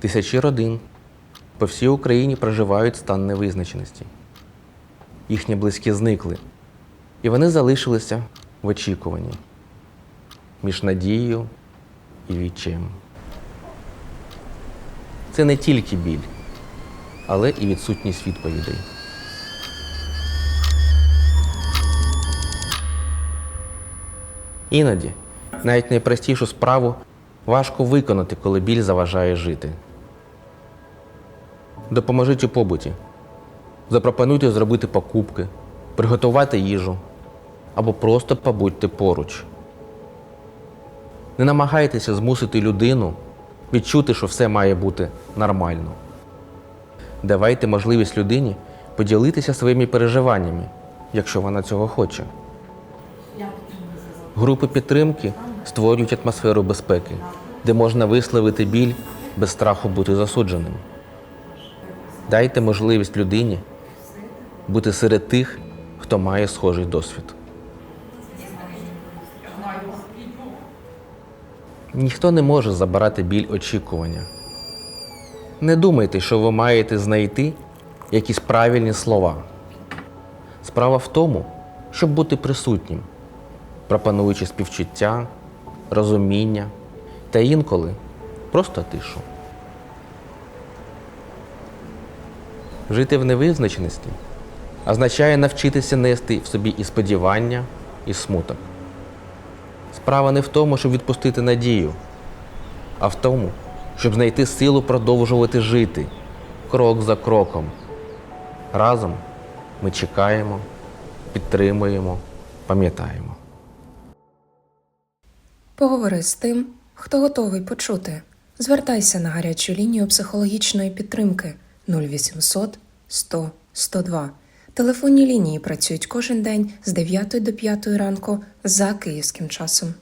Тисячі родин по всій Україні проживають стан невизначеності. Їхні близькі зникли, і вони залишилися в очікуванні між надією і відчаєм. Це не тільки біль, але і відсутність відповідей. Іноді навіть найпростішу справу важко виконати, коли біль заважає жити. Допоможіть у побуті. Запропонуйте зробити покупки, приготувати їжу або просто побудьте поруч. Не намагайтеся змусити людину відчути, що все має бути нормально. Давайте можливість людині поділитися своїми переживаннями, якщо вона цього хоче. Групи підтримки створюють атмосферу безпеки, де можна висловити біль без страху бути засудженим. Дайте можливість людині бути серед тих, хто має схожий досвід. Ніхто не може забирати біль очікування. Не думайте, що ви маєте знайти якісь правильні слова. Справа в тому, щоб бути присутнім, пропонуючи співчуття, розуміння та інколи просто тишу. Жити в невизначеності означає навчитися нести в собі і сподівання, і смуток. Справа не в тому, щоб відпустити надію, а в тому, щоб знайти силу продовжувати жити крок за кроком. Разом ми чекаємо, підтримуємо, пам'ятаємо. Поговори з тим, хто готовий почути. Звертайся на гарячу лінію психологічної підтримки 0800 100 102. Телефонні лінії працюють кожен день з 9 до 5 ранку за київським часом.